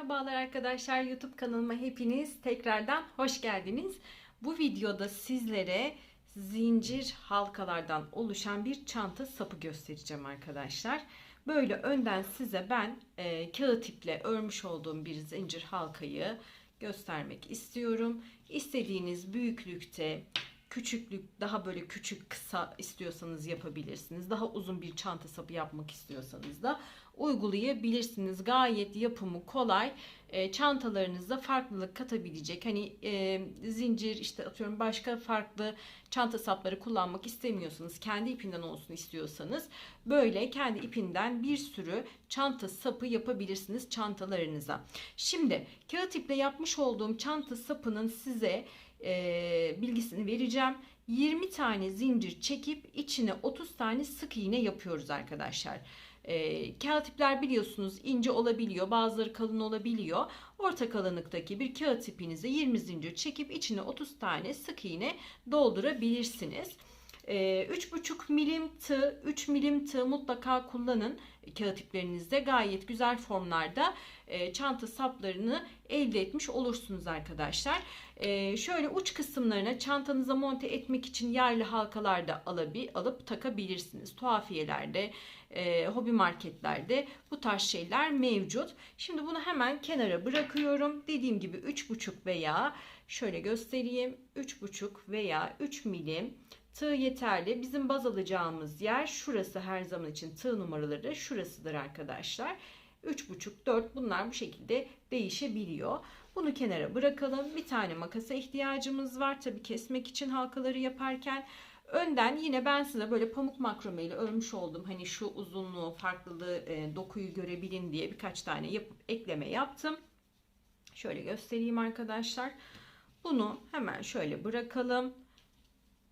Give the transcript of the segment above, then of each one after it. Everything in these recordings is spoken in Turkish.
Merhabalar arkadaşlar YouTube kanalıma hepiniz tekrardan hoş geldiniz. Bu videoda sizlere zincir halkalardan oluşan bir çanta sapı göstereceğim arkadaşlar. Böyle önden size ben e, kağıt iple örmüş olduğum bir zincir halkayı göstermek istiyorum. İstediğiniz büyüklükte küçüklük daha böyle küçük kısa istiyorsanız yapabilirsiniz. Daha uzun bir çanta sapı yapmak istiyorsanız da uygulayabilirsiniz. Gayet yapımı kolay. E, çantalarınızda farklılık katabilecek. Hani e, zincir işte atıyorum başka farklı çanta sapları kullanmak istemiyorsanız kendi ipinden olsun istiyorsanız böyle kendi ipinden bir sürü çanta sapı yapabilirsiniz çantalarınıza. Şimdi kağıt iple yapmış olduğum çanta sapının size e, bilgisini vereceğim. 20 tane zincir çekip içine 30 tane sık iğne yapıyoruz arkadaşlar. E, kağıt ipler biliyorsunuz ince olabiliyor bazıları kalın olabiliyor. Orta kalınlıktaki bir kağıt ipinize 20 zincir çekip içine 30 tane sık iğne doldurabilirsiniz. 3,5 milim tığ, 3 milim tığ mutlaka kullanın kağıt iplerinizde. Gayet güzel formlarda e, çanta saplarını elde etmiş olursunuz arkadaşlar. E, şöyle uç kısımlarına çantanıza monte etmek için yaylı halkalar da alabi, alıp takabilirsiniz. Tuhafiyelerde, e, hobi marketlerde bu tarz şeyler mevcut. Şimdi bunu hemen kenara bırakıyorum. Dediğim gibi 3,5 veya şöyle göstereyim 3,5 veya 3 milim Tığ yeterli. Bizim baz alacağımız yer şurası her zaman için tığ numaraları şurasıdır arkadaşlar. 3,5 4 bunlar bu şekilde değişebiliyor. Bunu kenara bırakalım. Bir tane makasa ihtiyacımız var. Tabi kesmek için halkaları yaparken. Önden yine ben size böyle pamuk makrome ile örmüş oldum. Hani şu uzunluğu, farklılığı, e, dokuyu görebilin diye birkaç tane yapıp ekleme yaptım. Şöyle göstereyim arkadaşlar. Bunu hemen şöyle bırakalım.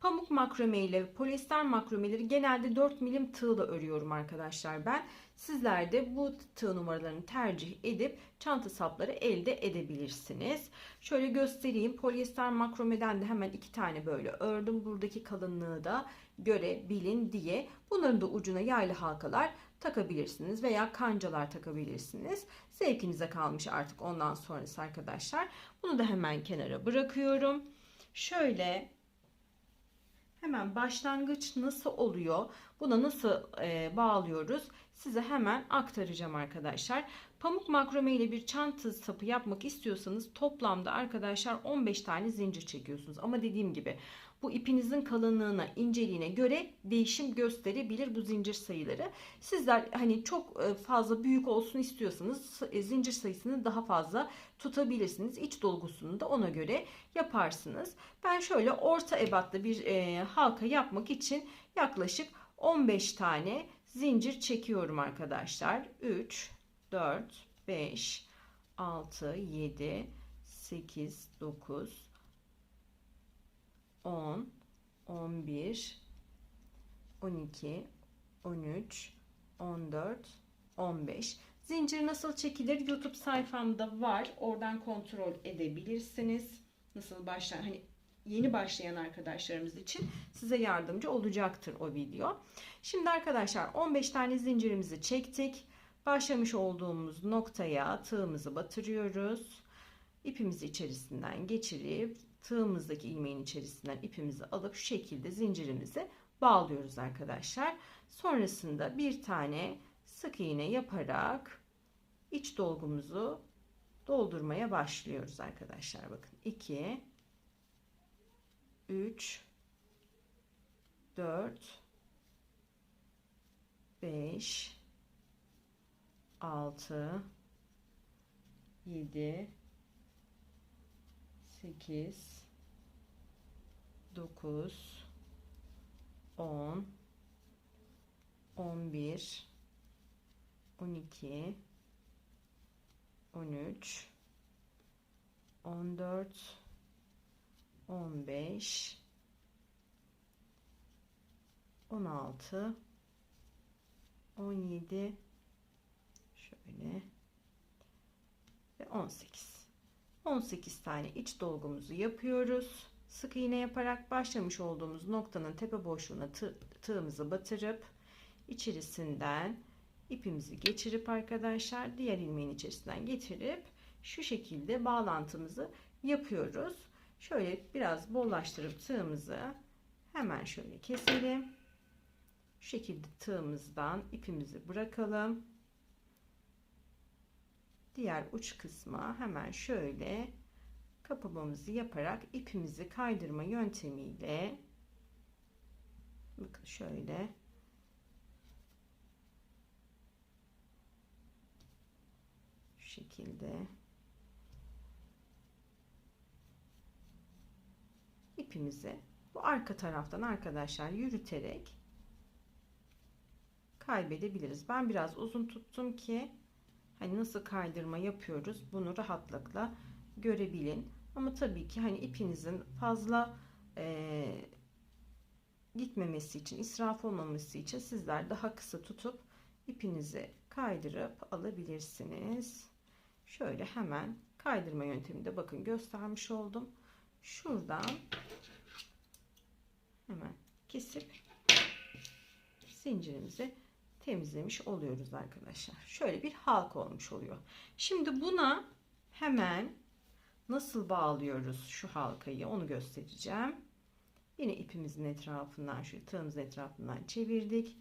Pamuk makrome ile polyester makromeleri genelde 4 milim tığla örüyorum arkadaşlar ben. Sizler de bu tığ numaralarını tercih edip çanta sapları elde edebilirsiniz. Şöyle göstereyim. Polyester makromeden de hemen iki tane böyle ördüm. Buradaki kalınlığı da görebilin diye. Bunların da ucuna yaylı halkalar takabilirsiniz veya kancalar takabilirsiniz. Zevkinize kalmış artık ondan sonrası arkadaşlar. Bunu da hemen kenara bırakıyorum. Şöyle Hemen başlangıç nasıl oluyor? Buna nasıl e, bağlıyoruz? Size hemen aktaracağım arkadaşlar. Pamuk makrome ile bir çanta sapı yapmak istiyorsanız toplamda arkadaşlar 15 tane zincir çekiyorsunuz. Ama dediğim gibi bu ipinizin kalınlığına, inceliğine göre değişim gösterebilir bu zincir sayıları. Sizler hani çok e, fazla büyük olsun istiyorsanız e, zincir sayısını daha fazla tutabilirsiniz. İç dolgusunu da ona göre yaparsınız. Ben şöyle orta ebatlı bir e, halka yapmak için yaklaşık 15 tane zincir çekiyorum arkadaşlar. 3, 4, 5, 6, 7, 8, 9, 10, 11, 12, 13, 14, 15. Zincir nasıl çekilir? YouTube sayfamda var. Oradan kontrol edebilirsiniz. Nasıl başlar? Hani yeni başlayan arkadaşlarımız için size yardımcı olacaktır o video. Şimdi arkadaşlar 15 tane zincirimizi çektik. Başlamış olduğumuz noktaya tığımızı batırıyoruz. İpimizi içerisinden geçirip tığımızdaki ilmeğin içerisinden ipimizi alıp şu şekilde zincirimizi bağlıyoruz arkadaşlar. Sonrasında bir tane sık iğne yaparak iç dolgumuzu doldurmaya başlıyoruz arkadaşlar. Bakın 2 3 4 5 6 7 8 9 10 11 12 13 14 15 16 17 şöyle ve 18 18 tane iç dolgumuzu yapıyoruz sık iğne yaparak başlamış olduğumuz noktanın tepe boşluğuna tığ, tığımızı batırıp içerisinden ipimizi geçirip arkadaşlar diğer ilmeğin içerisinden getirip şu şekilde bağlantımızı yapıyoruz. Şöyle biraz bollaştırıp tığımızı hemen şöyle keselim. Şu şekilde tığımızdan ipimizi bırakalım. Diğer uç kısma hemen şöyle kapamamızı yaparak ipimizi kaydırma yöntemiyle bakın şöyle şu şekilde ipimizi bu arka taraftan arkadaşlar yürüterek kaybedebiliriz. Ben biraz uzun tuttum ki hani nasıl kaydırma yapıyoruz bunu rahatlıkla görebilin. Ama tabii ki hani ipinizin fazla e, gitmemesi için, israf olmaması için sizler daha kısa tutup ipinizi kaydırıp alabilirsiniz. Şöyle hemen kaydırma yönteminde bakın göstermiş oldum. Şuradan hemen kesip zincirimizi temizlemiş oluyoruz arkadaşlar. Şöyle bir halk olmuş oluyor. Şimdi buna hemen nasıl bağlıyoruz şu halkayı onu göstereceğim. Yine ipimizin etrafından şu tığımızın etrafından çevirdik.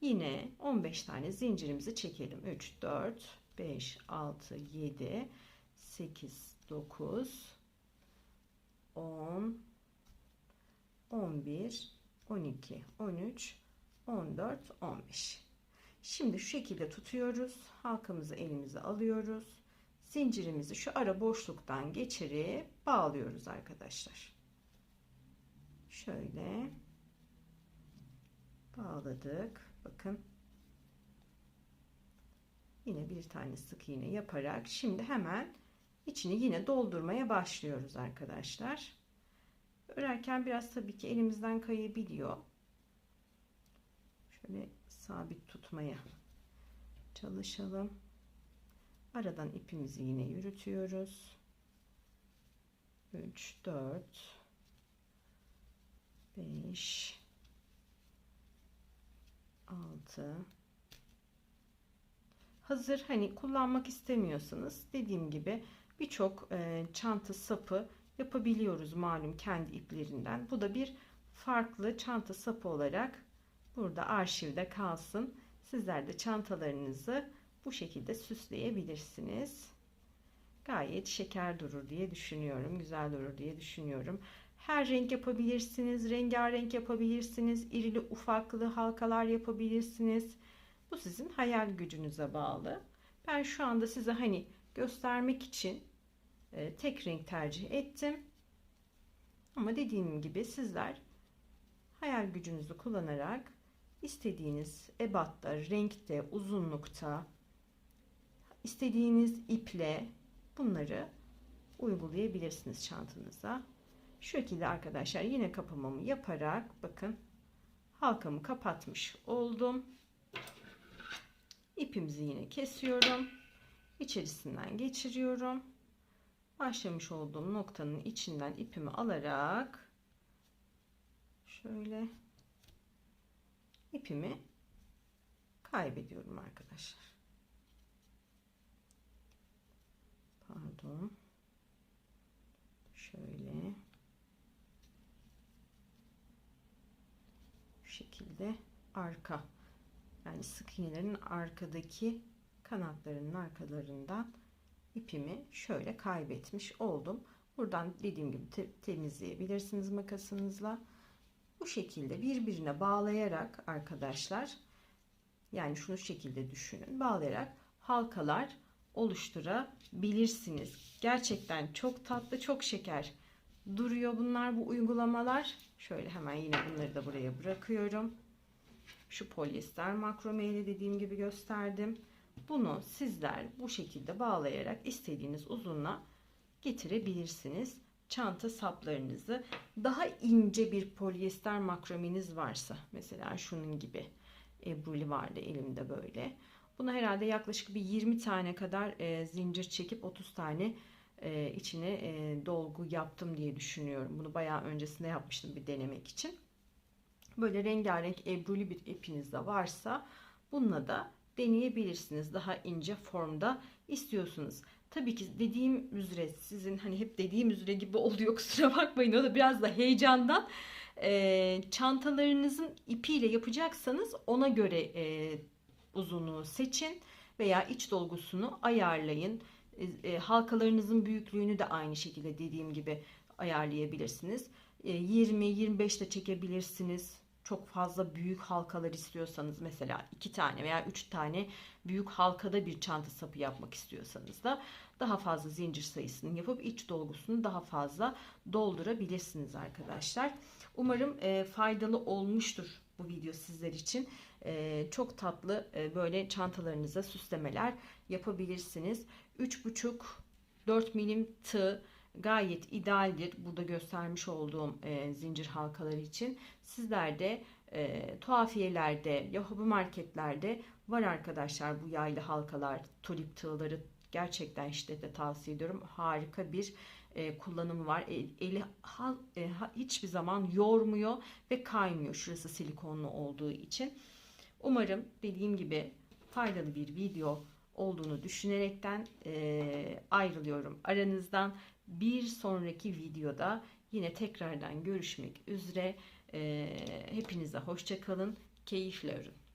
Yine 15 tane zincirimizi çekelim. 3, 4, 5, 6, 7, 8, 9, 10, 11, 12, 13, 14, 15. Şimdi şu şekilde tutuyoruz. Halkamızı elimize alıyoruz. Zincirimizi şu ara boşluktan geçirip bağlıyoruz arkadaşlar. Şöyle bağladık. Bakın. Yine bir tane sık iğne yaparak şimdi hemen içini yine doldurmaya başlıyoruz arkadaşlar. Örerken biraz tabii ki elimizden kayabiliyor. Şöyle sabit tutmaya çalışalım. Aradan ipimizi yine yürütüyoruz. 3 4 5 6 Hazır hani kullanmak istemiyorsanız dediğim gibi birçok e, çanta sapı yapabiliyoruz malum kendi iplerinden. Bu da bir farklı çanta sapı olarak burada arşivde kalsın. Sizler de çantalarınızı bu şekilde süsleyebilirsiniz. Gayet şeker durur diye düşünüyorum. Güzel durur diye düşünüyorum. Her renk yapabilirsiniz. Rengarenk yapabilirsiniz. irili ufaklı halkalar yapabilirsiniz. Bu sizin hayal gücünüze bağlı. Ben şu anda size hani göstermek için e, tek renk tercih ettim. Ama dediğim gibi sizler hayal gücünüzü kullanarak istediğiniz ebatta, renkte, uzunlukta, istediğiniz iple bunları uygulayabilirsiniz çantanıza. Şu şekilde arkadaşlar yine kapamamı yaparak bakın halkamı kapatmış oldum. İpimizi yine kesiyorum. İçerisinden geçiriyorum. Başlamış olduğum noktanın içinden ipimi alarak şöyle ipimi kaybediyorum arkadaşlar. Pardon. Şöyle. Şu şekilde arka yani sık iğnelerin arkadaki kanatlarının arkalarından ipimi şöyle kaybetmiş oldum. Buradan dediğim gibi te temizleyebilirsiniz makasınızla. Bu şekilde birbirine bağlayarak arkadaşlar yani şunu şekilde düşünün. Bağlayarak halkalar oluşturabilirsiniz. Gerçekten çok tatlı, çok şeker duruyor bunlar bu uygulamalar. Şöyle hemen yine bunları da buraya bırakıyorum. Şu polyester makromeyle dediğim gibi gösterdim. Bunu sizler bu şekilde bağlayarak istediğiniz uzunluğa getirebilirsiniz. Çanta saplarınızı daha ince bir polyester makromeniz varsa mesela şunun gibi ebruli vardı elimde böyle. Buna herhalde yaklaşık bir 20 tane kadar e, zincir çekip 30 tane e, içine e, dolgu yaptım diye düşünüyorum. Bunu bayağı öncesinde yapmıştım bir denemek için. Böyle rengarenk ebruli bir ipiniz de varsa bununla da deneyebilirsiniz. Daha ince formda istiyorsunuz. Tabii ki dediğim üzere sizin hani hep dediğim üzere gibi oluyor kusura bakmayın o da biraz da heyecandan e, çantalarınızın ipiyle yapacaksanız ona göre e, uzunluğu seçin veya iç dolgusunu ayarlayın. E, e, halkalarınızın büyüklüğünü de aynı şekilde dediğim gibi ayarlayabilirsiniz. E, 20-25 de çekebilirsiniz. Çok fazla büyük halkalar istiyorsanız mesela iki tane veya üç tane büyük halkada bir çanta sapı yapmak istiyorsanız da daha fazla zincir sayısını yapıp iç dolgusunu daha fazla doldurabilirsiniz arkadaşlar. Umarım e, faydalı olmuştur bu video sizler için. E, çok tatlı e, böyle çantalarınıza süslemeler yapabilirsiniz. 3,5-4 milim tığ gayet idealdir. Burada göstermiş olduğum e, zincir halkaları için. Sizler de e, tuhafiyelerde, yahoo marketlerde var arkadaşlar bu yaylı halkalar, tulip tığları gerçekten şiddetle tavsiye ediyorum. Harika bir e, kullanımı var. El, eli hal, e, hiçbir zaman yormuyor ve kaymıyor. Şurası silikonlu olduğu için. Umarım dediğim gibi faydalı bir video olduğunu düşünerekten e, ayrılıyorum aranızdan. Bir sonraki videoda yine tekrardan görüşmek üzere. E, hepinize hoşça kalın. Keyifle örün.